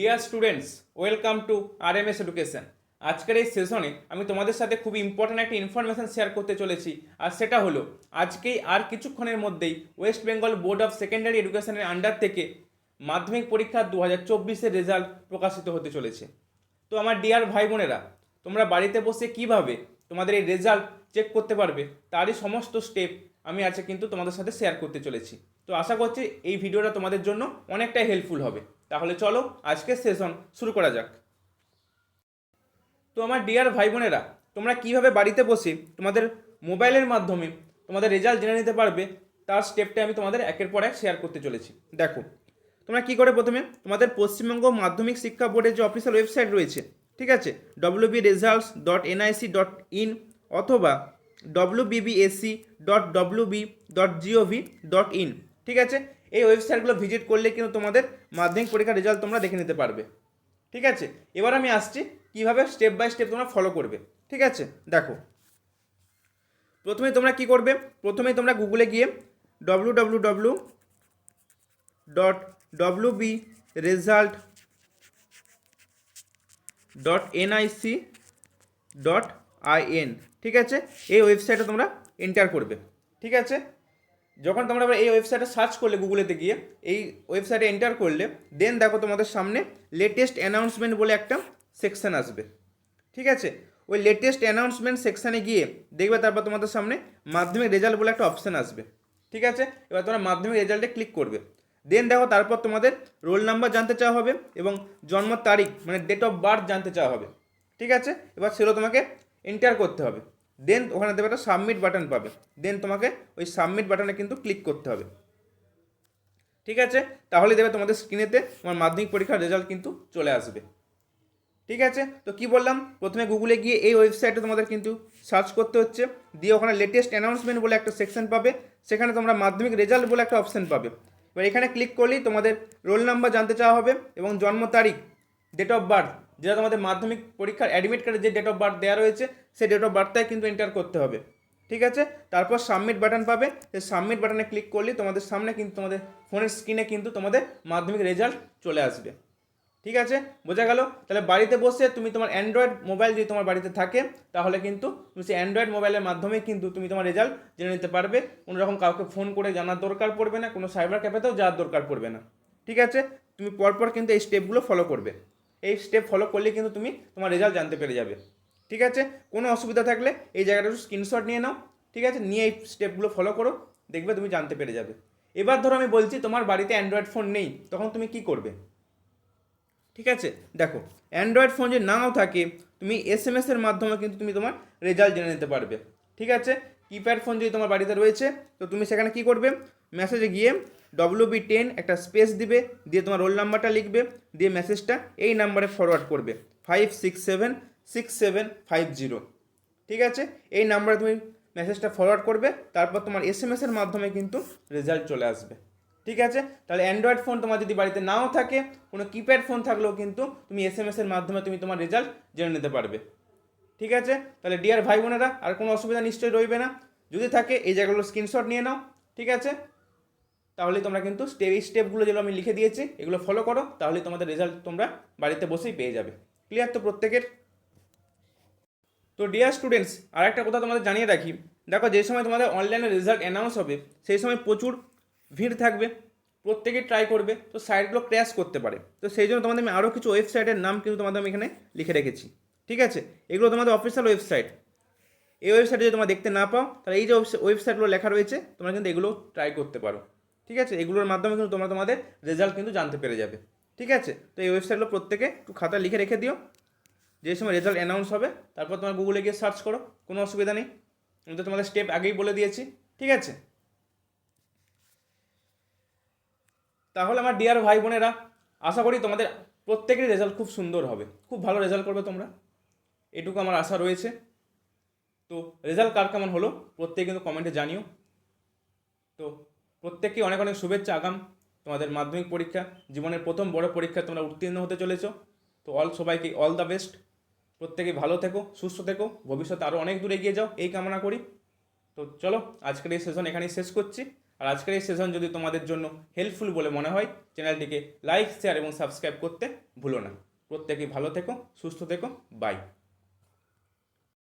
Dear students welcome to R M S education আজকের এই সেশনে আমি তোমাদের সাথে খুবই ইম্পর্ট্যান্ট একটা ইনফরমেশন শেয়ার করতে চলেছি, আর সেটা হলো, আজকেই আর কিছুক্ষণের মধ্যেই West Bengal Board of Secondary এডুকেশনের আন্ডার থেকে মাধ্যমিক পরীক্ষা দু হাজার চব্বিশের রেজাল্ট প্রকাশিত হতে চলেছে। তো আমার ডিয়ার ভাই বোনেরা, তোমরা বাড়িতে বসে কীভাবে তোমাদের এই রেজাল্ট চেক করতে পারবে, তারই সমস্ত স্টেপ আমি আজকে কিন্তু তোমাদের সাথে শেয়ার করতে চলেছি। তো আশা করছি এই ভিডিওটা তোমাদের জন্য অনেকটাই হেল্পফুল হবে। তাহলে চলো আজকের সেশন শুরু করা যাক। তো আমার ডিয়ার ভাই বোনেরা, তোমরা কীভাবে বাড়িতে বসে তোমাদের মোবাইলের মাধ্যমে তোমাদের রেজাল্ট জেনে নিতে পারবে, তার স্টেপটা আমি তোমাদের একের পর এক শেয়ার করতে চলেছি। দেখো, তোমরা কি করে প্রথমে তোমাদের পশ্চিমবঙ্গ মাধ্যমিক শিক্ষা বোর্ডের যে অফিসিয়াল ওয়েবসাইট রয়েছে, ঠিক আছে? W B results dot NIC dot in অথবা W BBSE dot W B dot GOV dot in ঠিক আছে? এই ওয়েবসাইটগুলো ভিজিট করলে কিন্তু তোমাদের মাধ্যমিক পরীক্ষার রেজাল্ট তোমরা দেখে নিতে পারবে। ঠিক আছে? এবার আমি আসছি কীভাবে স্টেপ বাই স্টেপ তোমরা ফলো করবে। ঠিক আছে? দেখো। প্রথমে তোমরা কি করবে? প্রথমে তোমরা গুগলে গিয়ে W W W dot W B result dot NIC dot IN ঠিক আছে? এই ওয়েবসাইটে তোমরা এন্টার করবে। ঠিক আছে? যখন তোমরা এই ওয়েবসাইটে সার্চ করলে গুগলেতে গিয়ে, এই ওয়েবসাইটে এন্টার করলে দেন দেখো তোমাদের সামনে লেটেস্ট অ্যানাউন্সমেন্ট বলে একটা সেকশন আসবে। ঠিক আছে? ওই লেটেস্ট অ্যানাউন্সমেন্ট সেকশানে গিয়ে দেখবে তারপর তোমাদের সামনে মাধ্যমিক রেজাল্ট বলে একটা অপশান আসবে। ঠিক আছে? এবার তোমরা মাধ্যমিক রেজাল্টে ক্লিক করবে। দেন দেখো তারপর তোমাদের রোল নাম্বার জানতে চাওয়া হবে এবং জন্ম তারিখ মানে ডেট অফ বার্থ জানতে চাওয়া হবে। ঠিক আছে? এবার সেগুলো তোমাকে এন্টার করতে হবে। দেন ওখানে দেবে একটা সাবমিট বাটন পাবে। দেন তোমাকে ওই সাবমিট বাটনে কিন্তু ক্লিক করতে হবে। ঠিক আছে? তাহলে দেবে তোমাদের স্ক্রিনেতে তোমার মাধ্যমিক পরীক্ষার রেজাল্ট কিন্তু চলে আসবে। ঠিক আছে? তো কি বললাম? প্রথমে গুগলে গিয়ে এই ওয়েবসাইটে তোমাদের কিন্তু সার্চ করতে হচ্ছে। দিয়ে ওখানে লেটেস্ট অ্যানাউন্সমেন্ট বলে একটা সেকশন পাবে। সেখানে তোমরা মাধ্যমিক রেজাল্ট বলে একটা অপশন পাবে। এবার এখানে ক্লিক করলেই তোমাদের রোল নাম্বার জানতে চাওয়া হবে এবং জন্ম তারিখ ডেট অফ বার্থ যেটা তোমাদের মাধ্যমিক পরীক্ষার অ্যাডমিট কার্ডে যে ডেট অফ বার্থ দেওয়া রয়েছে, সেই ডেট অফ বার্থটাই কিন্তু এন্টার করতে হবে। ঠিক আছে? তারপর সাবমিট বাটন পাবে। সেই সাবমিট বাটনে ক্লিক করলে তোমাদের সামনে কিন্তু তোমাদের ফোনের স্ক্রিনে কিন্তু তোমাদের মাধ্যমিক রেজাল্ট চলে আসবে। ঠিক আছে? বোঝা গেল? তাহলে বাড়িতে বসে তুমি তোমার অ্যান্ড্রয়েড মোবাইল যদি তোমার বাড়িতে থাকে, তাহলে কিন্তু তুমি সেই অ্যান্ড্রয়েড মোবাইলের মাধ্যমে কিন্তু তুমি তোমার রেজাল্ট জেনে নিতে পারবে। কোনো রকম কাউকে ফোন করে জানার দরকার পড়বে না, কোনো সাইবার ক্যাফেতেও যাওয়ার দরকার পড়বে না। ঠিক আছে? তুমি পরপর কিন্তু এই স্টেপগুলো ফলো করবে। এই স্টেপ ফলো করলে কিন্তু তুমি তোমার রেজাল্ট জানতে পেরে যাবে। ঠিক আছে? কোনো অসুবিধা থাকলে এই জায়গাটা একটু স্ক্রিনশট নিয়ে নাও। ঠিক আছে? নিয়ে এই স্টেপগুলো ফলো করো। দেখবে তুমি জানতে পেরে যাবে। এবার ধরো আমি বলছি, তোমার বাড়িতে অ্যান্ড্রয়েড ফোন নেই, তখন তুমি কি করবে? ঠিক আছে? দেখো অ্যান্ড্রয়েড ফোন যদি নাও থাকে, তুমি এস এম এসের মাধ্যমে কিন্তু তুমি তোমার রেজাল্ট জেনে নিতে পারবে। ঠিক আছে? কিপ্যাড ফোন যদি তোমার বাড়িতে রয়েছে, তো তুমি সেখানে কি করবে? মেসেজে গিয়ে ডব্লিউ বি টেন একটা স্পেস দিবে, দিয়ে তোমার রোল নাম্বারটা লিখবে, দিয়ে মেসেজটা এই নাম্বারে ফরওয়ার্ড করবে। Five six seven six seven five zero ঠিক আছে? এই নাম্বারে তুমি মেসেজটা ফরওয়ার্ড করবে, তারপর তোমার এস এম এসের মাধ্যমে কিন্তু রেজাল্ট চলে আসবে। ঠিক আছে? তাহলে অ্যান্ড্রয়েড ফোন তোমার যদি বাড়িতে নাও থাকে, কোনো কিপ্যাড ফোন থাকলেও কিন্তু তুমি এস এম এসের মাধ্যমে তুমি তোমার রেজাল্ট জেনে নিতে পারবে। ঠিক আছে? তাহলে ডিয়ার ভাই বোনেরা, আর কোনো অসুবিধা নিশ্চয়ই রইবে না। যদি থাকে, এই জায়গাগুলো স্ক্রিনশট নিয়ে নাও। ঠিক আছে? তাহলে তোমরা কিন্তু স্টেপ স্টেপগুলো যেগুলো আমি লিখে দিয়েছি, এগুলো ফলো করো তাহলে তোমাদের রেজাল্ট তোমরা বাড়িতে বসেই পেয়ে যাবে। ক্লিয়ার তো প্রত্যেকের? তো ডিয়ার স্টুডেন্টস আর একটা কথা তোমাদের জানিয়ে রাখি। দেখো, যে সময় তোমাদের অনলাইনে রেজাল্ট অ্যানাউন্স হবে, সেই সময় প্রচুর ভিড় থাকবে, প্রত্যেকে ট্রাই করবে, তো সাইটগুলো ক্র্যাশ করতে পারে। তো সেই জন্য তোমাদের আমি আরও কিছু ওয়েবসাইটের নাম কিন্তু তোমাদের আমি এখানে লিখে রেখেছি। ঠিক আছে? এগুলো তোমাদের অফিসিয়াল ওয়েবসাইট এই ওয়েবসাইটে যদি তোমরা দেখতে না পাও, তাহলে এই যে ওয়েবসাইটগুলো লেখা রয়েছে, তোমরা কিন্তু এগুলো ট্রাই করতে পারো। ঠিক আছে? এগুলোর মাধ্যমে কিন্তু তোমরা তোমাদের রেজাল্ট কিন্তু জানতে পেরে যাবে। ঠিক আছে? তো এই ওয়েবসাইটগুলো প্রত্যেকে একটু খাতা লিখে রেখে দিও। যে সময় রেজাল্ট অ্যানাউন্স হবে, তারপর তোমার গুগলে গিয়ে সার্চ করো। কোনো অসুবিধা নেই। আমি তো তোমাদের স্টেপ আগেই বলে দিয়েছি। ঠিক আছে? তাহলে আমার ডিয়ার ভাই বোনেরা, আশা করি তোমাদের প্রত্যেকেরই রেজাল্ট খুব সুন্দর হবে। খুব ভালো রেজাল্ট করবে তোমরা। এটুকু আমার আশা রয়েছে। তো রেজাল্ট কার কেমন হলো, প্রত্যেকে কিন্তু কমেন্টে জানিও। তো প্রত্যেককে অনেক অনেক শুভেচ্ছা, আগাম। তোমাদের মাধ্যমিক পরীক্ষা, জীবনের প্রথম বড় পরীক্ষা তোমরা উত্তীর্ণ হতে চলেছো। তো অল সবাইকে অল দ্য বেস্ট প্রত্যেকে ভালো থেকো, সুস্থ থেকো। ভবিষ্যতে আরও অনেক দূর এগিয়ে যাও। এই কামনা করি। তো চলো, আজকের এই সেশন এখানেই শেষ করছি। আর আজকের এই সেশন যদি তোমাদের জন্য হেল্পফুল বলে মনে হয়, চ্যানেলটিকে লাইক শেয়ার এবং সাবস্ক্রাইব করতে ভুলো না। প্রত্যেকেই ভালো থেকো, সুস্থ থেকো। বাই